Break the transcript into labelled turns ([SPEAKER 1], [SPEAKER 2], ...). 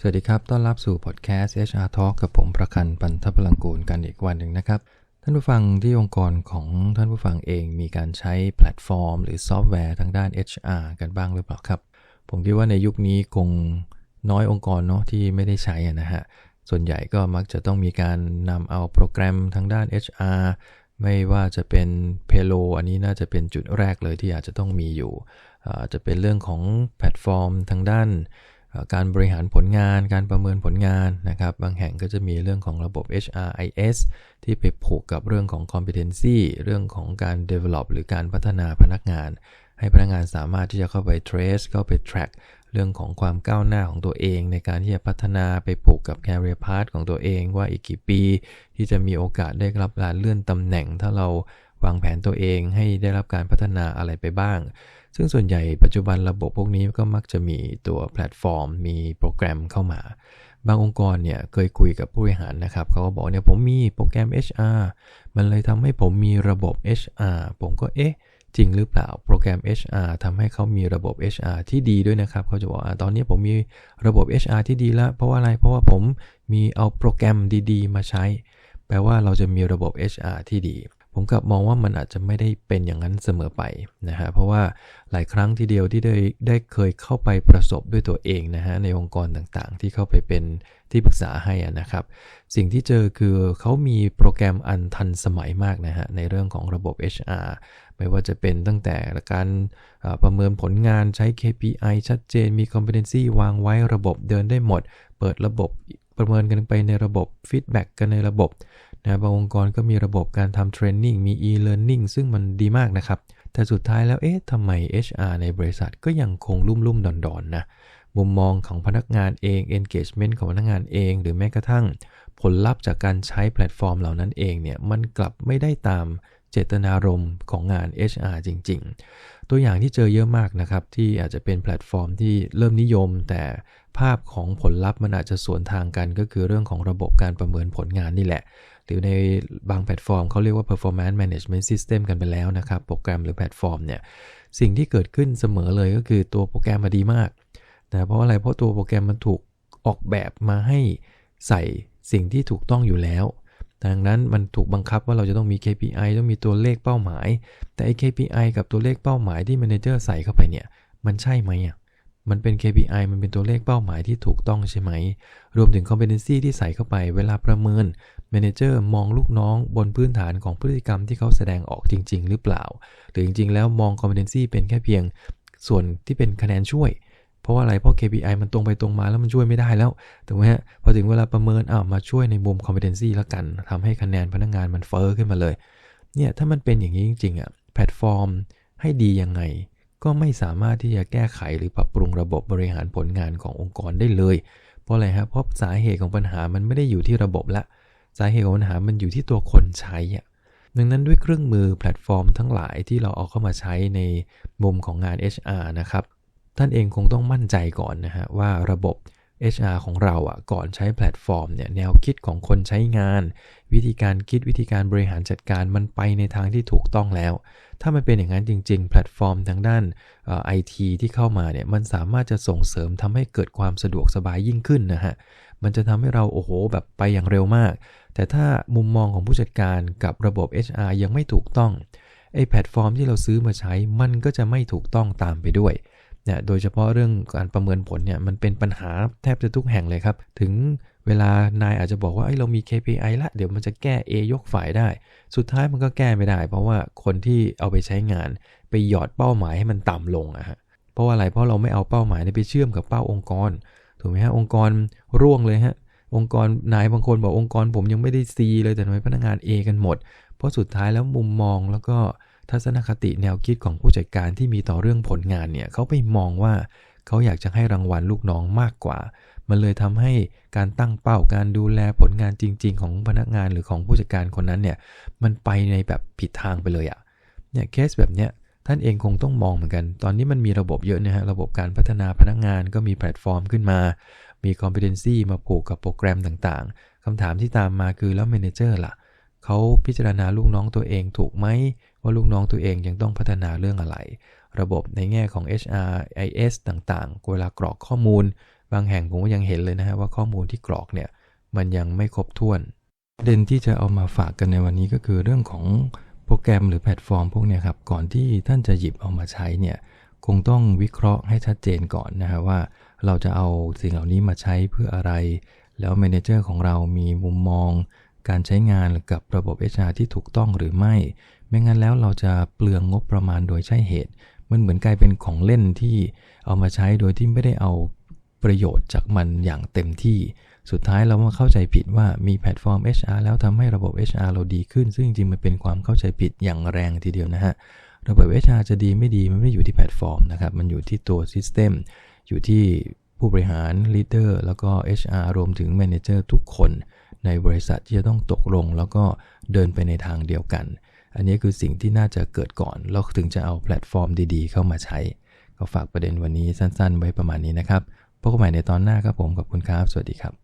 [SPEAKER 1] สวัสดีครับ ต้อนรับสู่พอดแคสต์ HR Talk กับผมประคันปันทพลังกูลกันอีกวันหนึ่งนะครับ ท่านผู้ฟังที่องค์กรของท่านผู้ฟังเองมีการใช้แพลตฟอร์ม หรือซอฟต์แวร์ทางด้าน HR กันบ้างหรือเปล่าครับ ผมคิดว่าในยุคนี้คงน้อยองค์กรเนาะที่ไม่ได้ใช้นะฮะ ส่วนใหญ่ก็มักจะต้องมีการนำเอาโปรแกรมทางด้าน HR ไม่ว่าจะเป็น p a y l o อันนี้น่าจะเป็นจุดแรกเลยที่อาจจะต้องมีอยู่ อาจะเป็นเรื่องของแพลตฟอร์มทางด้าน การบริหารผลงาน การประเมินผลงานนะครับ บางแห่งก็จะมีเรื่องของระบบ HRIS ที่ไปผูกกับเรื่องของ competency เรื่องของการ develop หรือการพัฒนาพนักงาน ให้พนักงานสามารถที่จะเข้าไป trace เข้าไป track เรื่องของความก้าวหน้าของตัวเอง ในการที่จะพัฒนาไปผูกกับ career path ของตัวเองว่าอีกกี่ปี ที่จะมีโอกาสได้รับการเลื่อนตำแหน่งถ้าเรา วางแผนตัวเองให้ได้รับการพัฒนาอะไรไปบ้าง ซึ่งส่วนใหญ่ปัจจุบันระบบพวกนี้ก็มักจะมีตัวแพลตฟอร์ม มีโปรแกรมเข้ามา บางองค์กรเนี่ยเคยคุยกับผู้บริหารนะครับเขาก็บอกเนี่ยผมมีโปรแกรม HR มันเลยทำให้ผมมีระบบ HR ผมก็เอ๊ะจริงหรือเปล่าโปรแกรม HR ทำให้เขามีระบบ HR ที่ดีด้วยนะครับเขาจะบอกอตอนนี้ผมมีระบบ HR ที่ดีแล้ว เพราะว่าอะไรเพราะว่าผมมีเอาโปรแกรมดี ๆ มาใช้ แปลว่าเราจะมีระบบ HR ที่ดี ผมกลับมองว่ามันอาจจะไม่ได้เป็นอย่างนั้นเสมอไปนะฮะเพราะว่าหลายครั้งทีเดียวที่ได้ได้เคยเข้าไปประสบด้วยตัวเองนะฮะในองค์กรต่างๆ ที่เข้าไปเป็นที่ปรึกษาให้นะครับ สิ่งที่เจอคือเขามีโปรแกรมอันทันสมัยมากนะฮะในเรื่องของระบบ HR ไม่ว่าจะเป็นตั้งแต่การประเมินผลงานใช้ KPI ชัดเจนมี competency วางไว้ระบบเดินได้หมด เปิดระบบประเมินกันไปในระบบ feedback กันในระบบ นะบางองค์กรก็มีระบบการทำเทรนนิ่งมี e-learning ซึ่งมันดีมากนะครับ แต่สุดท้ายแล้วเอ๊ะทำไม HR ในบริษัทก็ยังคงลุ่มลุ่มดอนดอนนะมุมมองของพนักงานเอง engagement ของพนักงานเอง หรือแม้กระทั่งผลลัพธ์จากการใช้แพลตฟอร์มเหล่านั้นเองเนี่ยมันกลับไม่ได้ตามเจตนารมณ์ของงาน HR จริง ๆ ตัวอย่างที่เจอเยอะมากนะครับ ที่อาจจะเป็นแพลตฟอร์มที่เริ่มนิยม แต่ภาพของผลลัพธ์มันอาจจะสวนทางกันก็คือเรื่องของระบบการประเมินผลงานนี่แหละ หรือในบางแพลตฟอร์มเขาเรียกว่า performance management system กันไปแล้วนะครับ โปรแกรมหรือแพลตฟอร์มเนี่ย สิ่งที่เกิดขึ้นเสมอเลยก็คือตัวโปรแกรมมาดีมากแต่เพราะอะไร เพราะตัวโปรแกรมมันถูกออกแบบมาให้ใส่สิ่งที่ถูกต้องอยู่แล้ว ดังนั้นมันถูกบังคับว่าเราจะต้องมี KPI ต้องมีตัวเลขเป้าหมาย แต่ไอ้ KPI กับตัวเลขเป้าหมายที่แมเนเจอร์ใส่เข้าไปเนี่ย มันใช่ไหมอะ มันเป็น KPI มันเป็นตัวเลขเป้าหมายที่ถูกต้องใช่ไหม รวมถึง competency ที่ใส่เข้าไปเวลาประเมิน Manager มองลูกน้องบนพื้นฐานของพฤติกรรมที่เขาแสดงออกจริง ๆ หรือเปล่า หรือจริง ๆ แล้วมอง competency เป็นแค่เพียงส่วนที่เป็นคะแนนช่วย เพราะว่าอะไร เพราะ KPI มันตรงไปตรงมาแล้วมันช่วยไม่ได้แล้ว ถูกไหมฮะ พอถึงเวลาประเมินอ้าวมาช่วยในมุม competency แล้วกันทำให้คะแนนพนักงงานมันเฟอ้อขึ้นมาเลย เนี่ย ถ้ามันเป็นอย่างนี้จริงๆอะ แพลตฟอร์มให้ดียังไง ก็ไม่สามารถที่จะแก้ไขหรือปรับปรุงระบบบริหารผลงานขององค์กรได้เลย เพราะอะไรครับเพราะสาเหตุของปัญหามันไม่ได้อยู่ที่ระบบละ สาเหตุของปัญหามันอยู่ที่ตัวคนใช้อะดังนั้นด้วยเครื่องมือแพลตฟอร์มทั้งหลายที่เราเอาเข้ามาใช้ในมุมของงาน HR นะครับ ท่านเองคงต้องมั่นใจก่อนนะฮะว่าระบบ HR ของเราอะก่อนใช้แพลตฟอร์มเนี่ยแนวคิดของคนใช้งาน วิธีการคิดวิธีการบริหารจัดการมันไปในทางที่ถูกต้องแล้ว ถ้ามันเป็นอย่างนั้นจริง ๆ แพลตฟอร์มทางด้านไอทีที่เข้ามาเนี่ยมันสามารถจะส่งเสริมทำให้เกิดความสะดวกสบายยิ่งขึ้นนะฮะมันจะทำให้เราโอ้โหแบบไปอย่างเร็วมาก แต่ถ้ามุมมองของผู้จัดการกับระบบ HR ยังไม่ถูกต้องไอแพลตฟอร์มที่เราซื้อมาใช้มันก็จะไม่ถูกต้องตามไปด้วย เนี่ยโดยเฉพาะเรื่องการประเมินผลเนี่ยมันเป็นปัญหาแทบจะทุกแห่งเลยครับ ถึงเวลานายอาจจะบอกว่าเอ้เรามี KPI ละเดี๋ยวมันจะแก้ A ยกฝ่ายได้ สุดท้ายมันก็แก้ไม่ได้ เพราะว่าคนที่เอาไปใช้งาน ไปหยอดเป้าหมายให้มันต่ำลงอะฮะเพราะว่าอะไรเพราะเราไม่เอาเป้าหมายไปเชื่อมกับเป้าองค์กรถูกไหมฮะองค์กรร่วงเลยฮะองค์กรนายบางคนบอกองค์กรผมยังไม่ได้ C เลยแต่ทำไมพนักงาน A กันหมด เพราะสุดท้ายแล้วมุมมองแล้วก็ ทัศนคติแนวคิดของผู้จัดการที่มีต่อเรื่องผลงานเนี่ยเขาไปมองว่าเขาอยากจะให้รางวัลลูกน้องมากกว่า มันเลยทำให้การตั้งเป้าการดูแลผลงานจริง ๆ ของพนักงานหรือของผู้จัดการคนนั้นเนี่ยมันไปในแบบผิดทางไปเลยอะ่ะเนี่ยเคสแบบเนี้ยท่านเองคงต้องมองเหมือนกัน ตอนนี้มันมีระบบเยอะนะฮะ ระบบการพัฒนาพนักงานก็มีแพลตฟอร์มขึ้นมา มี competency มาผูกกับโปรแกรมต่างๆ คำถามที่ตามมาคือแล้วเมนเจอร์ล่ะ เขาพิจารณาลูกน้องตัวเองถูกไหม ว่าลูกน้องตัวเองยังต้องพัฒนาเรื่องอะไร ระบบในแง่ของ HRIS ต่างๆ เวลากรอกข้อมูล บางแห่งผมก็ยังเห็นเลยนะฮะว่าข้อมูลที่กรอกเนี่ยมันยังไม่ครบถ้วนประเด็นที่จะเอามาฝากกันในวันนี้ก็คือเรื่องของโปรแกรมหรือแพลตฟอร์มพวกนี้ครับก่อนที่ท่านจะหยิบเอามาใช้เนี่ยคงต้องวิเคราะห์ให้ชัดเจนก่อนนะฮะว่า เราจะเอาสิ่งเหล่านี้มาใช้เพื่ออะไร แล้วเมนเจอร์ของเรามีมุมมอง การใช้งานกับระบบ HR ที่ถูกต้องหรือไม่ ไม่งั้นแล้วเราจะเปลืองงบประมาณโดยใช่เหตุ มันเหมือนกลายเป็นของเล่นที่เอามาใช้โดยที่ไม่ได้เอาประโยชน์จากมันอย่างเต็มที่ สุดท้ายเรามาเข้าใจผิดว่ามีแพลตฟอร์ม HR แล้วทำให้ระบบ HR เราดีขึ้น ซึ่งจริงๆมันเป็นความเข้าใจผิดอย่างแรงทีเดียวนะฮะ ระบบ HR จะดีไม่ดีมันไม่ได้อยู่ที่แพลตฟอร์มนะครับ มันอยู่ที่ตัว System อยู่ที่ผู้บริหาร Leader แล้วก็ HR รวมถึง Manager ทุกคนในบริษัทที่จะต้องตกลง แล้วก็เดินไปในทางเดียวกัน อันนี้คือสิ่งที่น่าจะเกิดก่อน เราถึงจะเอาแพลตฟอร์มดีๆ เข้ามาใช้ ก็ฝากประเด็นวันนี้สั้นๆ ไว้ประมาณนี้นะครับพบกันใหม่ในตอนหน้าครับผมขอบคุณครับ สวัสดีครับ